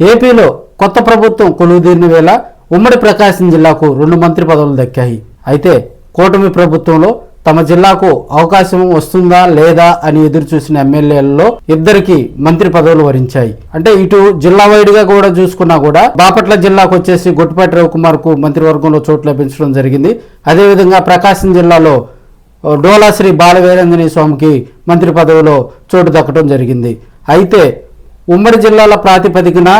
ఏపీలో కొత్త ప్రభుత్వం కొలువుదీరిన వేళ ఉమ్మడి ప్రకాశం జిల్లాకు రెండు మంత్రి పదవులు దక్కాయి. అయితే కూటమి ప్రభుత్వంలో తమ జిల్లాకు అవకాశం వస్తుందా లేదా అని ఎదురు చూసిన ఎమ్మెల్యేలలో ఇద్దరికి మంత్రి పదవులు వరించాయి. అంటే ఇటు జిల్లా వైడ్గా కూడా చూసుకున్నా కూడా బాపట్ల జిల్లాకు వచ్చేసి గుట్టుపాటి రవికుమార్కు మంత్రివర్గంలో చోటు లభించడం జరిగింది. అదేవిధంగా ప్రకాశం జిల్లాలో డోలా శ్రీ బాలవీరంజనీ స్వామికి మంత్రి పదవిలో చోటు దక్కడం జరిగింది. అయితే ఉమ్మడి జిల్లాల ప్రాతిపదికన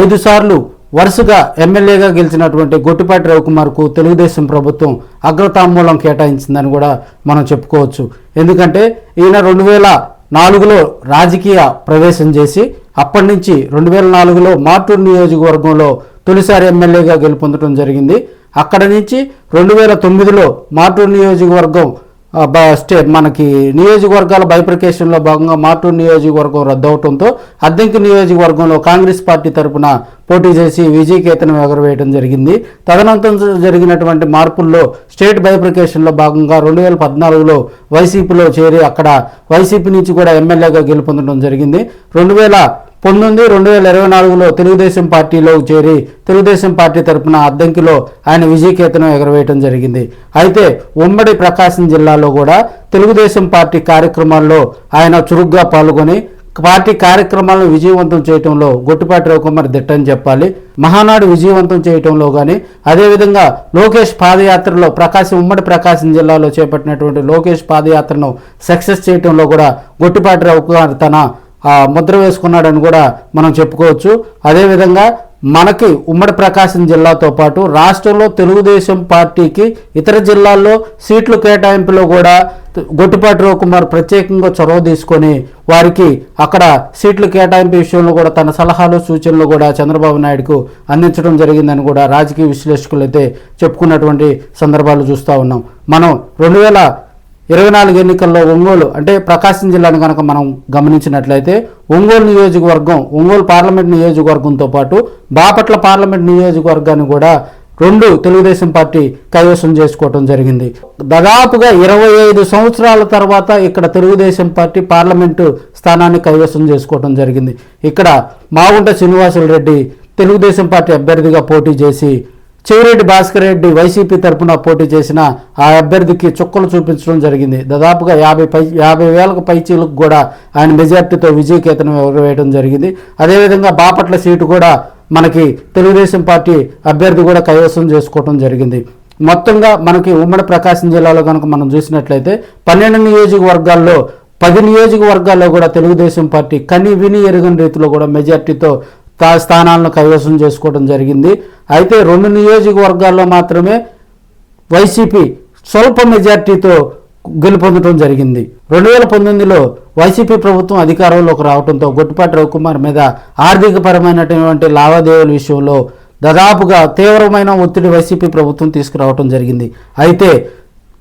ఐదు సార్లు వరుసగా ఎమ్మెల్యేగా గెలిచినటువంటి గొట్టిపాటి రవికుమార్కు తెలుగుదేశం ప్రభుత్వం అగ్రతాంబూలం కేటాయించిందని కూడా మనం చెప్పుకోవచ్చు. ఎందుకంటే ఈయన రెండు వేల నాలుగులో రాజకీయ ప్రవేశం చేసి అప్పటి నుంచి రెండు వేల నాలుగులో మార్టూరు నియోజకవర్గంలో తొలిసారి ఎమ్మెల్యేగా గెలుపొందడం జరిగింది. అక్కడ నుంచి రెండు వేల తొమ్మిదిలో మార్టూరు నియోజకవర్గం స్టేట్ బ- స్టే మనకి నియోజకవర్గాల బైప్రికేషన్లో భాగంగా మాటూరు నియోజకవర్గం రద్దవటంతో అద్దెంకి నియోజకవర్గంలో కాంగ్రెస్ పార్టీ తరపున పోటీ చేసి విజయకేతనం ఎగరవేయడం జరిగింది. తదనంతరం జరిగినటువంటి మార్పుల్లో స్టేట్ బైప్రికేషన్లో భాగంగా రెండు వేల పద్నాలుగులో వైసీపీలో చేరి అక్కడ వైసీపీ నుంచి కూడా ఎమ్మెల్యేగా గెలుపొందడం జరిగింది. రెండు వేల పొందింది. రెండు వేల ఇరవై నాలుగులో తెలుగుదేశం పార్టీలో చేరి తెలుగుదేశం పార్టీ తరపున అద్దంకిలో ఆయన విజయకేతనం ఎగరవేయటం జరిగింది. అయితే ఉమ్మడి ప్రకాశం జిల్లాలో కూడా తెలుగుదేశం పార్టీ కార్యక్రమాల్లో ఆయన చురుగ్గా పాల్గొని పార్టీ కార్యక్రమాలను విజయవంతం చేయటంలో గొట్టిపాటి రవికుమార్ దిట్టని చెప్పాలి. మహానాడు విజయవంతం చేయటంలో కానీ అదేవిధంగా లోకేష్ పాదయాత్రలో ప్రకాశం ఉమ్మడి ప్రకాశం జిల్లాలో చేపట్టినటువంటి లోకేష్ పాదయాత్రను సక్సెస్ చేయటంలో కూడా గొట్టిపాటి రవికుమార్ తన ముద్ర వేసుకున్నాడని కూడా మనం చెప్పుకోవచ్చు. అదేవిధంగా మనకి ఉమ్మడి ప్రకాశం జిల్లాతో పాటు రాష్ట్రంలో తెలుగుదేశం పార్టీకి ఇతర జిల్లాల్లో సీట్లు కేటాయింపులో కూడా గొట్టిపాటి రవికుమార్ ప్రత్యేకంగా చొరవ తీసుకొని వారికి అక్కడ సీట్లు కేటాయింపు విషయంలో కూడా తన సలహాలు సూచనలు కూడా చంద్రబాబు నాయుడుకు అందించడం జరిగిందని కూడా రాజకీయ విశ్లేషకులు అయితే చెప్పుకున్నటువంటి సందర్భాలు చూస్తూ ఉన్నాం. మనం రెండు వేల ఇరవై నాలుగు ఎన్నికల్లో ఒంగోలు అంటే ప్రకాశం జిల్లాను కనుక మనం గమనించినట్లయితే ఒంగోలు నియోజకవర్గం ఒంగోలు పార్లమెంట్ నియోజకవర్గంతో పాటు బాపట్ల పార్లమెంట్ నియోజకవర్గాన్ని కూడా రెండు తెలుగుదేశం పార్టీ కైవసం చేసుకోవటం జరిగింది. దాదాపుగా ఇరవై ఐదు సంవత్సరాల తర్వాత ఇక్కడ తెలుగుదేశం పార్టీ పార్లమెంటు స్థానాన్ని కైవసం చేసుకోవటం జరిగింది. ఇక్కడ మాగుంట శ్రీనివాసులు రెడ్డి తెలుగుదేశం పార్టీ అభ్యర్థిగా పోటీ చేసి చెవిరెడ్డి భాస్కర్ రెడ్డి వైసీపీ తరపున పోటీ చేసిన ఆ అభ్యర్థికి చుక్కలు చూపించడం జరిగింది. దాదాపుగా యాభై పై యాభై వేలకు పైచీలకు కూడా ఆయన మెజార్టీతో విజయకేతనం ఎగరవేయడం జరిగింది. అదేవిధంగా బాపట్ల సీటు కూడా మనకి తెలుగుదేశం పార్టీ అభ్యర్థి కూడా కైవసం చేసుకోవడం జరిగింది. మొత్తంగా మనకి ఉమ్మడి ప్రకాశం జిల్లాలో కనుక మనం చూసినట్లయితే పన్నెండు నియోజకవర్గాల్లో పది నియోజకవర్గాల్లో కూడా తెలుగుదేశం పార్టీ కని విని ఎరుగని రీతిలో కూడా మెజార్టీతో స్థానాలను కైవసం చేసుకోవడం జరిగింది. అయితే రెండు నియోజకవర్గాల్లో మాత్రమే వైసీపీ స్వల్ప మెజార్టీతో గెలుపొందడం జరిగింది. రెండు వేల పంతొమ్మిదిలో వైసీపీ ప్రభుత్వం అధికారంలోకి రావడంతో గొట్టిపాటి రవికుమార్ మీద ఆర్థికపరమైనటువంటి లావాదేవీల విషయంలో దాదాపుగా తీవ్రమైన ఒత్తిడి వైసీపీ ప్రభుత్వం తీసుకురావడం జరిగింది. అయితే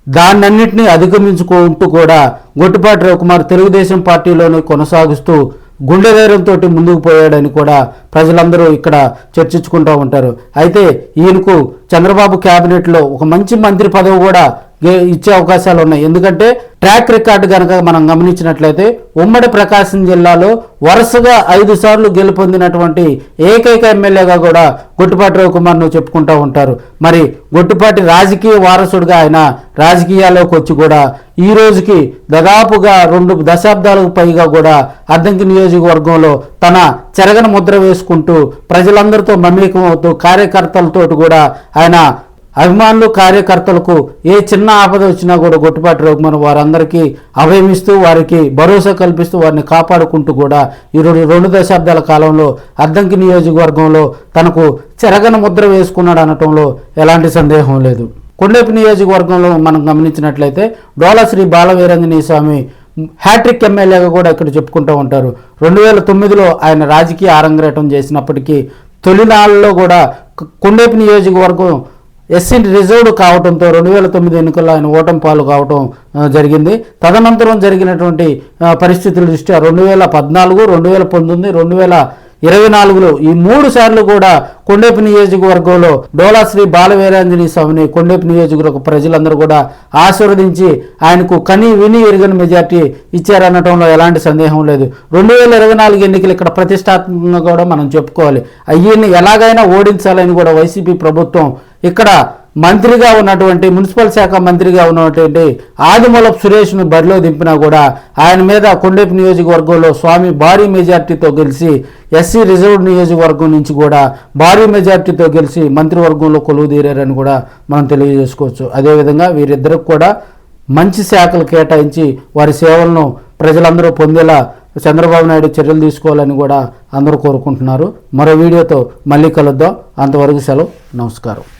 దాన్నన్నింటినీ అధిగమించుకుంటూ కూడా గొట్టిపాటి రవికుమార్ తెలుగుదేశం పార్టీలోనే కొనసాగిస్తూ గుండె ధైర్యంతో ముందుకు పోయాడని కూడా ప్రజలందరూ ఇక్కడ చర్చించుకుంటూ ఉంటారు. అయితే ఈయనకు చంద్రబాబు క్యాబినెట్లో ఒక మంచి మంత్రి పదవి కూడా ఇచ్చే అవకాశాలు ఉన్నాయి. ఎందుకంటే ట్రాక్ రికార్డు కనుక మనం గమనించినట్లయితే ఉమ్మడి ప్రకాశం జిల్లాలో వరుసగా ఐదు సార్లు గెలుపొందినటువంటి ఏకైక ఎమ్మెల్యేగా కూడా గొట్టిపాటి రవికుమార్ను చెప్పుకుంటూ ఉంటారు. మరి గొట్టిపాటి రాజకీయ వారసుడిగా ఆయన రాజకీయాల్లోకి వచ్చి కూడా ఈ రోజుకి దాదాపుగా రెండు దశాబ్దాలకు పైగా కూడా అద్దంకి నియోజకవర్గంలో తన చెరగన ముద్ర వేసుకుంటూ ప్రజలందరితో మమేకం అవుతూ కార్యకర్తలతో కూడా ఆయన అభిమానులు కార్యకర్తలకు ఏ చిన్న ఆపద వచ్చినా కూడా గొట్టుపాటి రఘుమన్ వారందరికీ అభయమిస్తూ వారికి భరోసా కల్పిస్తూ వారిని కాపాడుకుంటూ కూడా ఈ రెండు దశాబ్దాల కాలంలో అద్దంకి నియోజకవర్గంలో తనకు చెరగన ముద్ర వేసుకున్నాడు అనటంలో ఎలాంటి సందేహం లేదు. కొండేపు నియోజకవర్గంలో మనం గమనించినట్లయితే డోలా శ్రీ బాలవీరంజనీ స్వామి హ్యాట్రిక్ ఎమ్మెల్యేగా కూడా ఇక్కడ చెప్పుకుంటూ ఉంటారు. రెండు వేల తొమ్మిదిలో ఆయన రాజకీయ ఆరంగరేటం చేసినప్పటికీ తొలినాళ్ళలో కూడా కొండేపు నియోజకవర్గం ఎస్సీ రిజర్వ్డ్ కావడంతో రెండు వేల తొమ్మిది ఎన్నికల్లో ఆయన ఓటమి పాలు కావటం జరిగింది. తదనంతరం జరిగినటువంటి పరిస్థితుల దృష్ట్యా రెండు వేల పద్నాలుగు రెండు వేల పంతొమ్మిది రెండు వేల ఇరవై నాలుగులో ఈ మూడు సార్లు కూడా కొండేపు నియోజకవర్గంలో డోలా శ్రీ బాలవీరాంజనేయ స్వామిని కొండేపు నియోజకవర్గ ప్రజలందరూ కూడా ఆశీర్వదించి ఆయనకు కని విని ఎరుగని మెజార్టీ ఇచ్చారనటంలో ఎలాంటి సందేహం లేదు. రెండు వేల ఇరవై నాలుగు ఎన్నికలు ఇక్కడ ప్రతిష్టాత్మకంగా కూడా మనం చెప్పుకోవాలి. అయ్యని ఎలాగైనా ఓడించాలని కూడా వైసీపీ ప్రభుత్వం ఇక్కడ మంత్రిగా ఉన్నటువంటి మున్సిపల్ శాఖ మంత్రిగా ఉన్నటువంటి ఆదిమూలపు సురేష్ను బరిలో దింపినా కూడా ఆయన మీద కొండేపు నియోజకవర్గంలో స్వామి భారీ మెజార్టీతో గెలిచి ఎస్సీ రిజర్వ్డ్ నియోజకవర్గం నుంచి కూడా భారీ మెజార్టీతో గెలిచి మంత్రివర్గంలో కొలువు తీరారని కూడా మనం తెలియజేసుకోవచ్చు. అదేవిధంగా వీరిద్దరికి కూడా మంచి శాఖలు కేటాయించి వారి సేవలను ప్రజలందరూ పొందేలా చంద్రబాబు నాయుడు చర్యలు తీసుకోవాలని కూడా అందరూ కోరుకుంటున్నారు. మరో వీడియోతో మళ్ళీ కలుద్దాం. అంతవరకు సెలవు. నమస్కారం.